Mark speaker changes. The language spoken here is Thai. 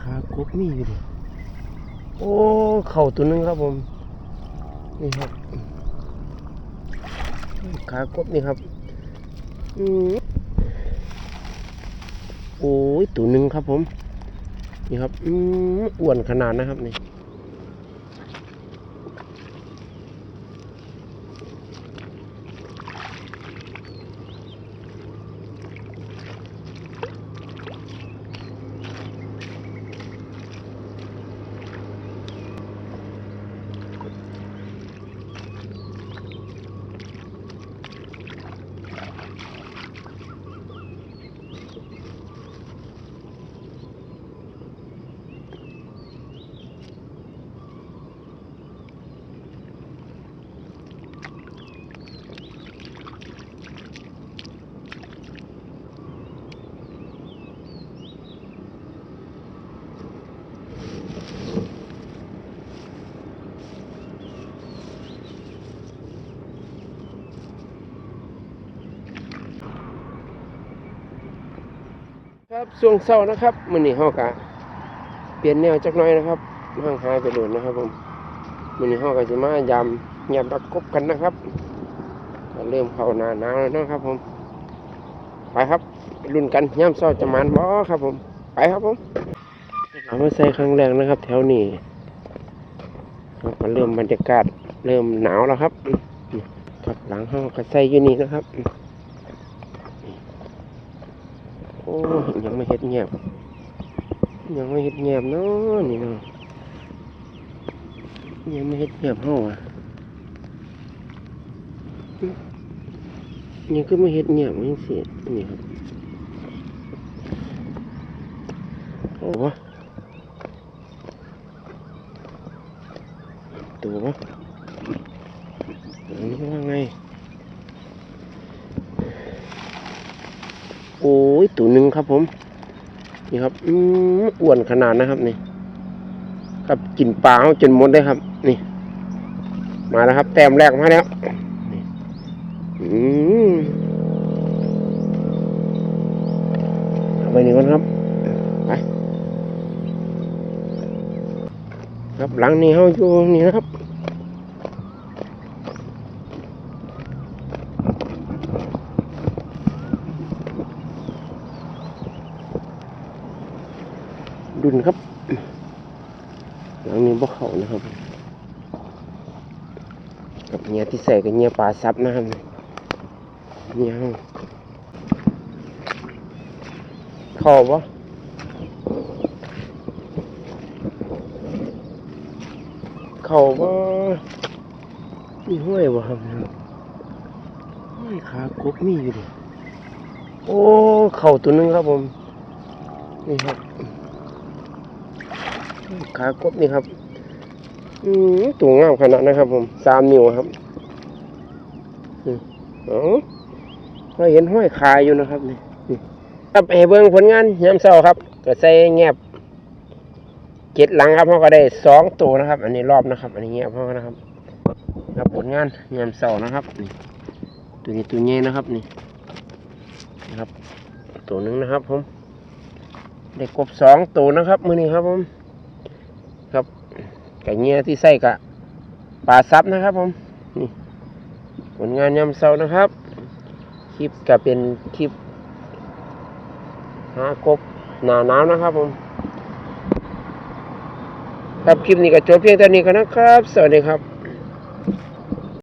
Speaker 1: ขากบมีอยู่ดิโอ้เข่าตัวหนึงครับผมนี่ครับขากบนี่ครับอืมโอ้ยตัวหนึ่งครับผม นี่ครับ อืมอ้วนขนาดนะครับนี่ ครับช่วงเศร้านะครับมันนี่เฮากะเปลี่ยนแนวจักน่อยนะครับห่างหายไปโดนนะครับผมมันนี่เฮากะสิมายำยำตะกบกันนะครับ เริ่มเข้าหน้าหนาวแล้วนะครับ ผม ไปครับไปรุ่นกันย่ำเศร้าจะมานบ่ครับ ผม ไปครับผมเอามาใส่ครั้งแรกนะครับ แถวนี้เราก็เริ่มบรรยากาศเริ่มหนาวแล้วครับ ครับหลังห้องก็ใส่อยู่นี่นะครับ โอ้ ยยังไม่เฮ็ดเงียบ ยังไม่เฮ็ดเงียบเนาะนี่เนาะยังไม่เฮ็ดเงียบเฮาอะยังก็ไม่เฮ็ดเงียบยังเสียนี่ครับโอ้วะตัววะอันนี้ว่าไง โอ้ยตัวหนึ่งครับผม นี่ครับอืมอ้วนขนาดนะครับนี่ครับกินปลาเอาจนหมดเลยครับ นี่ มาแล้วครับ แต้มแรกมาแล้วอืมเอาไปหนี่ก่อนครับไปครับหลังนี้เขาอยู่นี่นะครับ ดุนครับหลังนี้บ่เขานะครับ กับเงียที่ใส่กับเงียปลาซับนะครับเงียห้องเข้าบ่เข้าบ่มีห้วยบ่ครับห้วยขากบมีอยู่ดิโอ้ เข่าตัวหนึงครับผม นี่ครับ ขากบนี่ครับ อืมตัวงามขนาดนะครับ ผมสามนิ้วครับอืมอ๋อเราเห็นห้อยคาอยู่นะครับนี่ครับให้เบิ่งผลงานยามเช้าครับ ก็ใส่แงบเจ็ดหลังครับเขาก็ได้สองตัวนะครับ อันนี้รอบนะครับ อันนี้แงบเขานะครับครับผลงานยามเช้านะครับนี่ตัวนี้ตัวใหญ่นะครับนี่นะครับ ตัวหนึ่งนะครับผมได้กบสองตัวนะครับมือนี้ครับผม ไก่เงี้ยที่ใส่กะปลาซับนะครับผมนี่ผลงานยำเซานะครับ คลิปก็เป็นคลิปหากบหนาหนาวนะครับผมครับคลิปนี้ก็จบเพียงเท่านี้กันนะครับ สวัสดีครับ